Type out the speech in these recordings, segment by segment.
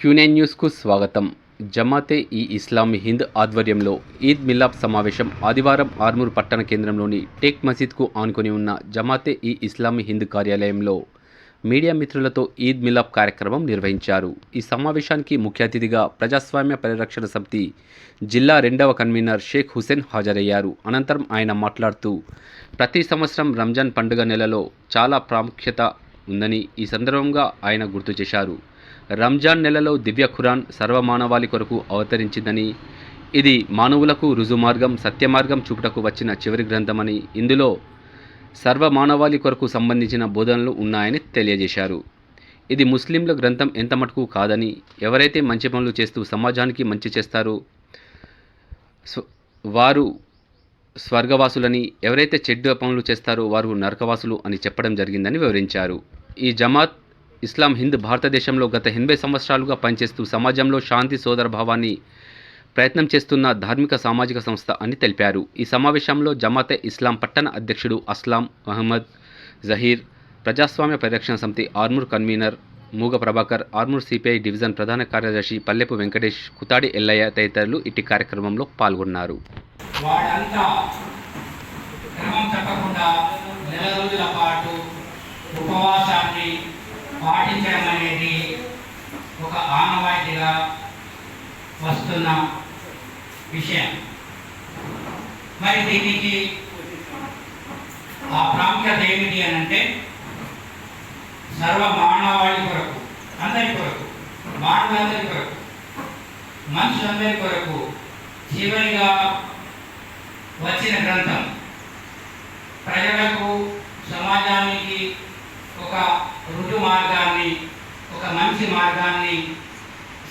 Quinine న్యూస్కు స్వాగతం. జమాతే ఈ ఇస్లామీ హింద్ ఆధ్వర్యంలో ఈద్ మిలాప్ సమావేశం ఆదివారం ఆర్మూర్ పట్టణ కేంద్రంలోని టేక్ మసీద్కు ఆనుకొని ఉన్న జమాతే ఈ ఇస్లామీ హింద్ కార్యాలయంలో మీడియా మిత్రులతో ఈద్ మిలాప్ కార్యక్రమం నిర్వహించారు. ఈ సమావేశానికి ముఖ్య అతిథిగా ప్రజాస్వామ్య పరిరక్షణ సమితి జిల్లా రెండవ కన్వీనర్ షేక్ హుసేన్ హాజరయ్యారు. అనంతరం ఆయన మాట్లాడుతూ ప్రతి సంవత్సరం రంజాన్ పండుగ నెలలో చాలా ప్రాముఖ్యత ఉందని ఈ సందర్భంగా ఆయన గుర్తు చేశారు. రంజాన్ నెలలో దివ్య ఖురాన్ సర్వమానవాళి కొరకు అవతరించిందని ఇది మానవులకు రుజుమార్గం సత్యమార్గం చూపుటకు వచ్చిన చివరి గ్రంథమని ఇందులో సర్వమానవాళి కొరకు సంబంధించిన బోధనలు ఉన్నాయని తెలియజేశారు. ఇది ముస్లింల గ్రంథం ఎంత మటుకు కాదని ఎవరైతే మంచి పనులు చేస్తూ సమాజానికి మంచి చేస్తారో వారు స్వర్గవాసులని ఎవరైతే చెడ్డ పనులు చేస్తారో వారు నరకవాసులు అని చెప్పడం జరిగిందని వివరించారు. ఈ జమాత్ ఇస్లాం హింద్ భారతదేశంలో గత ఎనభై సంవత్సరాలుగా పనిచేస్తూ సమాజంలో శాంతి సోదరభావాన్ని ప్రయత్నం చేస్తున్న ధార్మిక సామాజిక సంస్థ అని తెలిపారు. ఈ సమావేశంలో జమాతే ఇస్లాం పట్టణ అధ్యక్షుడు అస్లాం మహమ్మద్ జహీర్ ప్రజాస్వామ్య పరిరక్షణ సమితి ఆర్మూర్ కన్వీనర్ మూగ ప్రభాకర్ ఆర్మూర్ సిపిఐ డివిజన్ ప్రధాన కార్యదర్శి పల్లెపు వెంకటేష్ కుతాడి ఎల్లయ్య తదితరులు ఇట్టి కార్యక్రమంలో పాల్గొన్నారు. ఉపవాస పాటించడం అనేది ఒక ఆనవాయితీగా వస్తున్న విషయం. మరి దీనికి ఆ ప్రాముఖ్యత ఏమిటి అని అంటే సర్వ మానవాళి కొరకు అందరి కొరకు మానవులందరి కొరకు మనుషులందరి కొరకు చివరిగా వచ్చిన గ్రంథం ప్రజల సమాజానికి ఒక రుజు మార్గాన్ని ఒక మంచి మార్గాన్ని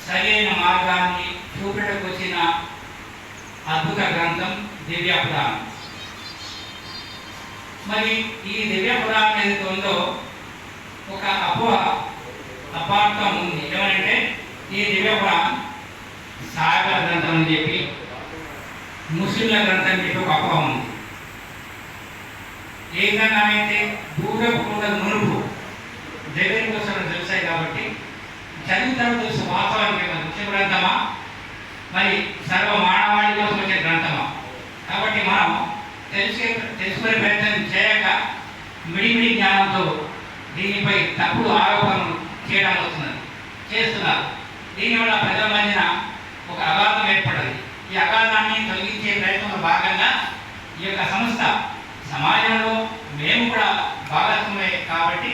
సరైన మార్గాన్ని చూపెటకు వచ్చిన అద్భుత గ్రంథం దివ్య పురాణం మరి ఈ దివ్య పురాణం ఏదైతే ఉందో ఒక అపోహ అపార్థం ఉంది. ఏమంటే ఈ దివ్య పురాణం సాగర గ్రంథం అని చెప్పి ముస్లింల గ్రంథం చెప్పి ఒక అపోహ ఉంది. ఏ అయితే దూరపు కూడా మునుపు దగ్గరికి వస్తున్న తెలుసాయి కాబట్టి చరిత్ర తెలుసు వాస్తవానికి ముఖ్య గ్రంథమా? మరి సర్వ మానవాళి కోసం వచ్చే గ్రంథమా? కాబట్టి మనం తెలుసుకే తెలుసుకునే ప్రయత్నం చేయక మిడిమిడి జ్ఞానంతో దీనిపై తప్పుడు ఆరోపణలు చేయడం వస్తున్నది చేస్తున్నారు. దీనివల్ల ప్రజల మధ్యన ఒక అగాధం ఏర్పడింది. ఈ అగాధాన్ని తొలగించే ప్రయత్నంలో భాగంగా ఈ యొక్క సంస్థ సమాజంలో మేము కూడా భాగస్వామే కాబట్టి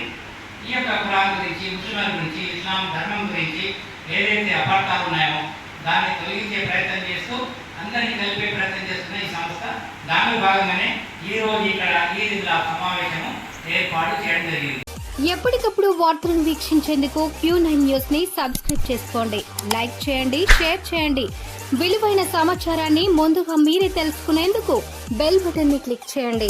ఈ యొక్క కులాల గురించి ముస్లింల గురించి ఇస్లాం ధర్మం గురించి ఏదైతే అపార్థాలు ఉన్నాయో దాన్ని తొలగించే ప్రయత్నం చేస్తూ అందరినీ కలిపే ప్రయత్నం చేస్తున్న ఈ సంస్థ దానిలో భాగంగానే ఈ రోజు ఇక్కడ ఈ జిల్లా సమావేశము ఏర్పాటు చేయడం జరిగింది. ఎప్పటికప్పుడు వార్తలను వీక్షించేందుకు క్యూ నైన్ న్యూస్ని సబ్స్క్రైబ్ చేసుకోండి. లైక్ చేయండి షేర్ చేయండి. విలువైన సమాచారాన్ని ముందుగా మీరే తెలుసుకునేందుకు బెల్ బటన్ని క్లిక్ చేయండి.